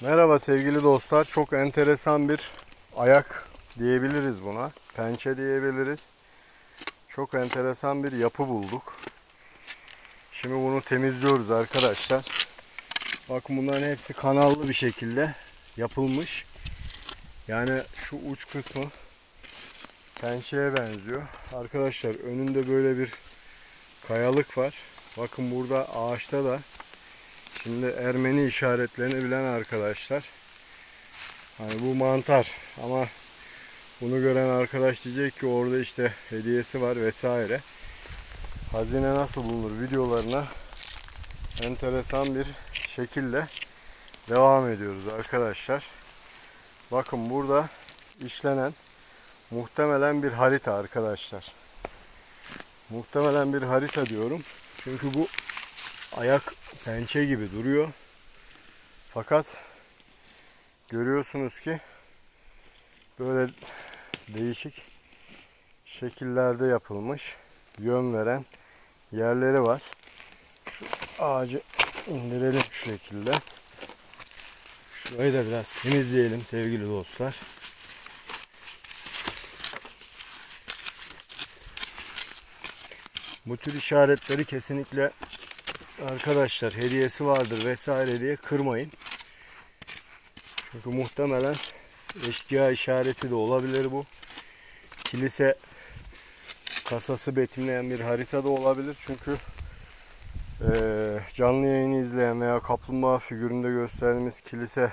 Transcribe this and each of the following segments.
Merhaba sevgili dostlar. Çok enteresan bir ayak diyebiliriz buna. Pençe diyebiliriz. Çok enteresan bir yapı bulduk. Şimdi bunu temizliyoruz arkadaşlar. Bakın bunların hepsi kanallı bir şekilde yapılmış. Yani şu uç kısmı pençeye benziyor. Arkadaşlar önünde böyle bir kayalık var. Bakın burada ağaçta da Şimdi Ermeni işaretlerini bilen arkadaşlar. Hani bu mantar ama bunu gören arkadaş diyecek ki orada işte hediyesi var vesaire. Hazine nasıl bulunur videolarına enteresan bir şekilde devam ediyoruz arkadaşlar. Bakın burada işlenen muhtemelen bir harita arkadaşlar. Muhtemelen bir harita diyorum. Çünkü bu ayak pençe gibi duruyor. Fakat görüyorsunuz ki böyle değişik şekillerde yapılmış yön veren yerleri var. Şu ağacı indirelim şu şekilde. Şurayı da biraz temizleyelim sevgili dostlar. Bu tür işaretleri kesinlikle arkadaşlar hediyesi vardır vesaire diye kırmayın. Çünkü muhtemelen eşkıya işareti de olabilir bu. Kilise kasası betimleyen bir harita da olabilir. Çünkü eee, canlı yayını izleyen veya kaplumbağa figüründe gösterdiğimiz kilise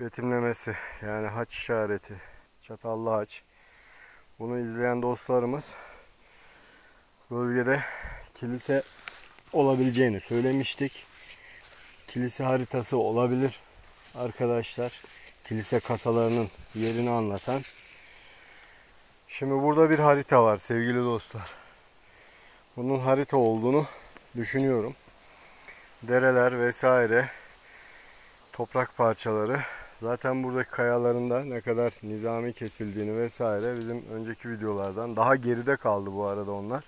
betimlemesi yani haç işareti, çatallı haç. Bunu izleyen dostlarımız bölgede kilise olabileceğini söylemiştik. Kilise haritası olabilir arkadaşlar. Kilise kasalarının yerini anlatan. Şimdi burada bir harita var sevgili dostlar. Bunun harita olduğunu düşünüyorum. Dereler vesaire toprak parçaları zaten buradaki kayalarında ne kadar nizami kesildiğini vesaire bizim önceki videolardan daha geride kaldı bu arada onlar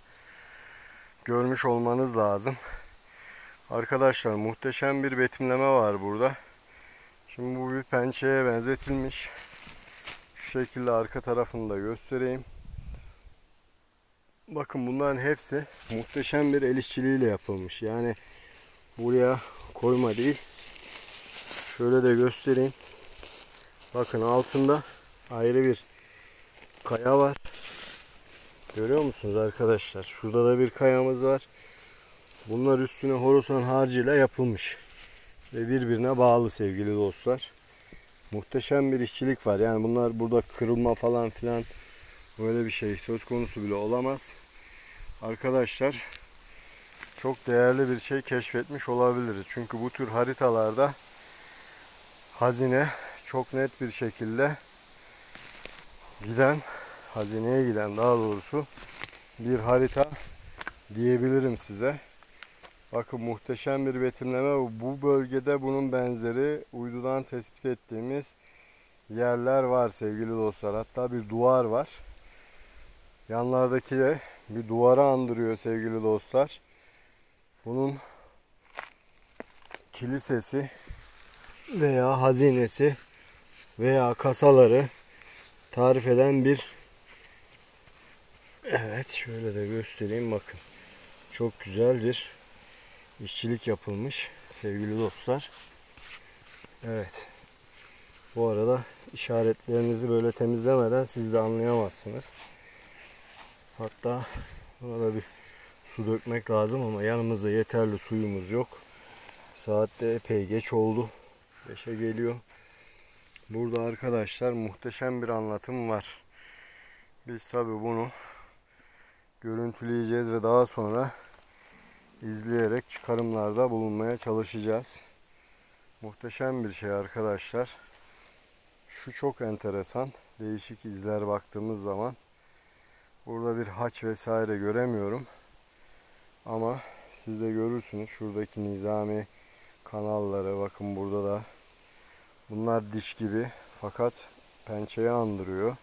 görmüş olmanız lazım. Arkadaşlar muhteşem bir betimleme var burada. Şimdi bu bir pençeye benzetilmiş. Şu şekilde arka tarafını da göstereyim. Bakın bunların hepsi muhteşem bir el işçiliğiyle yapılmış. Yani buraya koyma değil. Şöyle de göstereyim. Bakın altında ayrı bir kaya var. Görüyor musunuz arkadaşlar? Şurada da bir kayamız var. Bunlar üstüne horosan harcıyla yapılmış. Ve birbirine bağlı sevgili dostlar. Muhteşem bir işçilik var. Yani bunlar burada kırılma falan filan böyle bir şey söz konusu bile olamaz. Arkadaşlar çok değerli bir şey keşfetmiş olabiliriz. Çünkü bu tür haritalarda hazine çok net bir şekilde giden hazineye giden daha doğrusu bir harita diyebilirim size. Bakın muhteşem bir betimleme. Bu bölgede bunun benzeri uydudan tespit ettiğimiz yerler var sevgili dostlar. Hatta bir duvar var. Yanlardaki de bir duvara andırıyor sevgili dostlar. Bunun kilisesi veya hazinesi veya kasaları tarif eden bir Evet şöyle de göstereyim bakın. Çok güzel bir işçilik yapılmış sevgili dostlar. Evet. Bu arada işaretlerinizi böyle temizlemeden siz de anlayamazsınız. Hatta buna da bir su dökmek lazım ama yanımızda yeterli suyumuz yok. Saatte epey geç oldu. 5'e geliyor. Burada arkadaşlar muhteşem bir anlatım var. Biz tabi bunu görüntüleyeceğiz ve daha sonra izleyerek çıkarımlarda bulunmaya çalışacağız. Muhteşem bir şey arkadaşlar. Şu çok enteresan. Değişik izler baktığımız zaman burada bir haç vesaire göremiyorum. Ama siz de görürsünüz şuradaki nizami kanalları bakın burada da bunlar diş gibi fakat pençeyi andırıyor.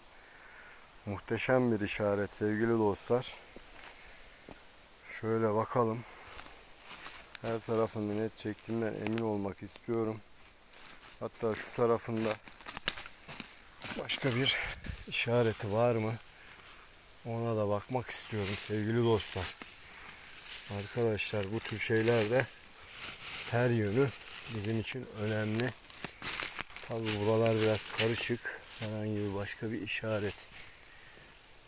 Muhteşem bir işaret sevgili dostlar. Şöyle bakalım. Her tarafını net çektiğimden emin olmak istiyorum. Hatta şu tarafında başka bir işareti var mı? Ona da bakmak istiyorum sevgili dostlar. Arkadaşlar bu tür şeyler de her yönü bizim için önemli. Tabi buralar biraz karışık. Herhangi bir başka bir işaret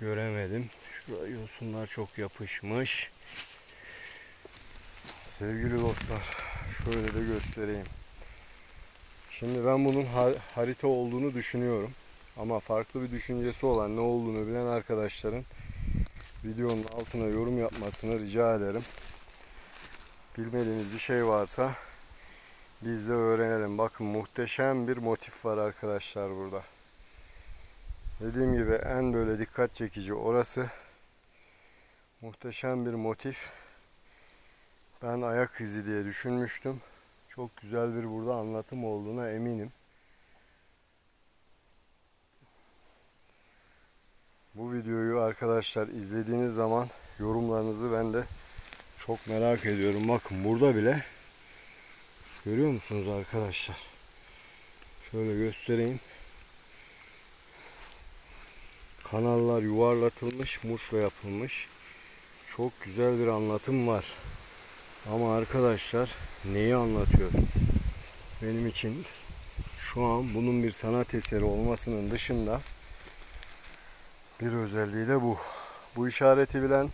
göremedim. Şuraya yosunlar çok yapışmış. Sevgili dostlar şöyle de göstereyim. Şimdi ben bunun har- harita olduğunu düşünüyorum. Ama farklı bir düşüncesi olan ne olduğunu bilen arkadaşların videonun altına yorum yapmasını rica ederim. Bilmediğiniz bir şey varsa biz de öğrenelim. Bakın muhteşem bir motif var arkadaşlar burada. Dediğim gibi en böyle dikkat çekici orası. Muhteşem bir motif. Ben ayak izi diye düşünmüştüm. Çok güzel bir burada anlatım olduğuna eminim. Bu videoyu arkadaşlar izlediğiniz zaman yorumlarınızı ben de çok merak ediyorum. Bakın burada bile görüyor musunuz arkadaşlar? Şöyle göstereyim. Kanallar yuvarlatılmış, muşla yapılmış. Çok güzel bir anlatım var. Ama arkadaşlar neyi anlatıyor? Benim için şu an bunun bir sanat eseri olmasının dışında bir özelliği de bu. Bu işareti bilen,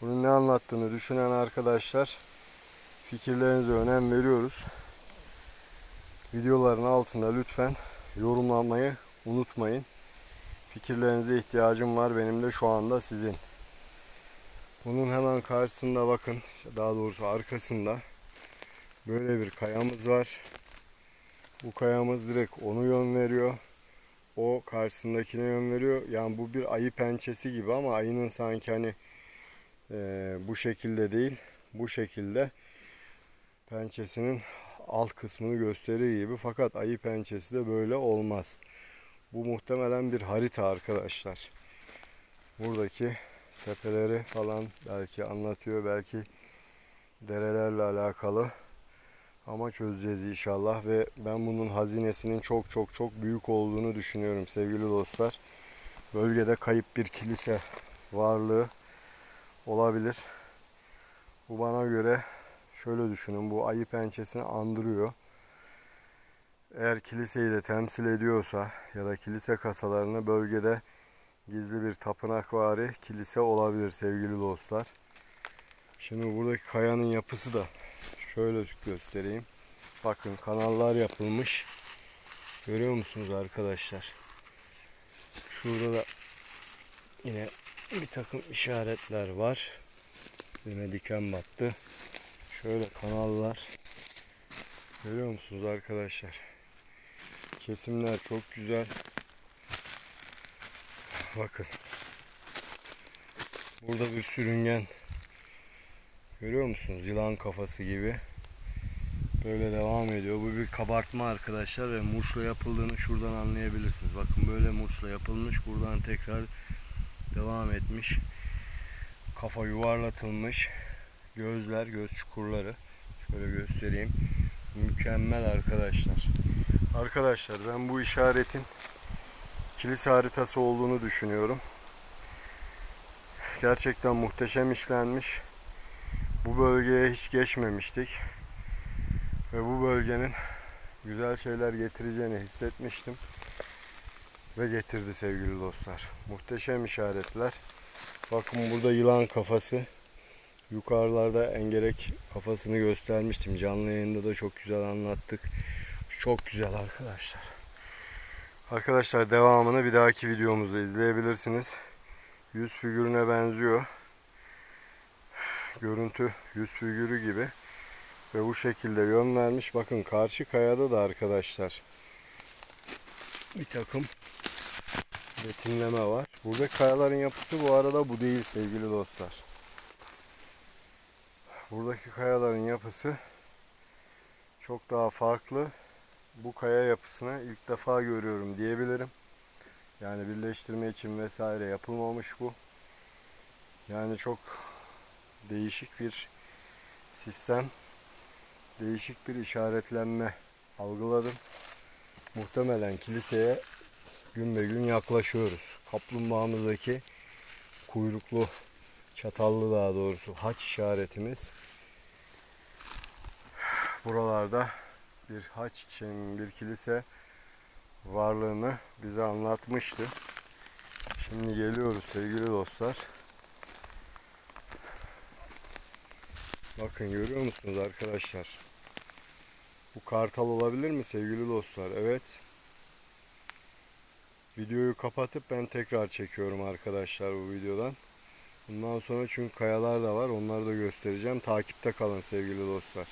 bunun ne anlattığını düşünen arkadaşlar fikirlerinize önem veriyoruz. Videoların altında lütfen yorumlamayı unutmayın. Fikirlerinize ihtiyacım var benim de şu anda sizin. Bunun hemen karşısında bakın, daha doğrusu arkasında böyle bir kayamız var. Bu kayamız direkt onu yön veriyor. O karşısındakine yön veriyor. Yani bu bir ayı pençesi gibi ama ayının sanki hani e, bu şekilde değil, bu şekilde pençesinin alt kısmını gösterir gibi. Fakat ayı pençesi de böyle olmaz. Bu muhtemelen bir harita arkadaşlar. Buradaki tepeleri falan belki anlatıyor, belki derelerle alakalı. Ama çözeceğiz inşallah ve ben bunun hazinesinin çok çok çok büyük olduğunu düşünüyorum sevgili dostlar. Bölgede kayıp bir kilise varlığı olabilir. Bu bana göre şöyle düşünün bu ayı pençesini andırıyor. Eğer kiliseyi de temsil ediyorsa ya da kilise kasalarını bölgede gizli bir tapınakvari kilise olabilir sevgili dostlar. Şimdi buradaki kayanın yapısı da şöyle göstereyim. Bakın kanallar yapılmış. Görüyor musunuz arkadaşlar? Şurada da yine bir takım işaretler var. Yine diken battı. Şöyle kanallar. Görüyor musunuz arkadaşlar? Kesimler çok güzel. Bakın. Burada bir sürüngen. Görüyor musunuz? Yılan kafası gibi. Böyle devam ediyor. Bu bir kabartma arkadaşlar ve muşla yapıldığını şuradan anlayabilirsiniz. Bakın böyle muşla yapılmış. Buradan tekrar devam etmiş. Kafa yuvarlatılmış. Gözler, göz çukurları. Şöyle göstereyim. Mükemmel arkadaşlar. Arkadaşlar ben bu işaretin kilise haritası olduğunu düşünüyorum. Gerçekten muhteşem işlenmiş. Bu bölgeye hiç geçmemiştik. Ve bu bölgenin güzel şeyler getireceğini hissetmiştim. Ve getirdi sevgili dostlar. Muhteşem işaretler. Bakın burada yılan kafası. Yukarılarda engerek kafasını göstermiştim. Canlı yayında da çok güzel anlattık. Çok güzel arkadaşlar. Arkadaşlar devamını bir dahaki videomuzda izleyebilirsiniz. Yüz figürüne benziyor. Görüntü yüz figürü gibi. Ve bu şekilde yön vermiş. Bakın karşı kayada da arkadaşlar bir takım betimleme var. Burada kayaların yapısı bu arada bu değil sevgili dostlar. Buradaki kayaların yapısı çok daha farklı. Bu kaya yapısını ilk defa görüyorum diyebilirim. Yani birleştirme için vesaire yapılmamış bu. Yani çok değişik bir sistem, değişik bir işaretlenme algıladım. muhtemelen kiliseye gün be gün yaklaşıyoruz. Kaplumbağamızdaki kuyruklu, çatallı daha doğrusu haç işaretimiz buralarda bir haç için bir kilise varlığını bize anlatmıştı. Şimdi geliyoruz sevgili dostlar. Bakın görüyor musunuz arkadaşlar? Bu kartal olabilir mi sevgili dostlar? Evet. Videoyu kapatıp ben tekrar çekiyorum arkadaşlar bu videodan. Bundan sonra çünkü kayalar da var. Onları da göstereceğim. Takipte kalın sevgili dostlar.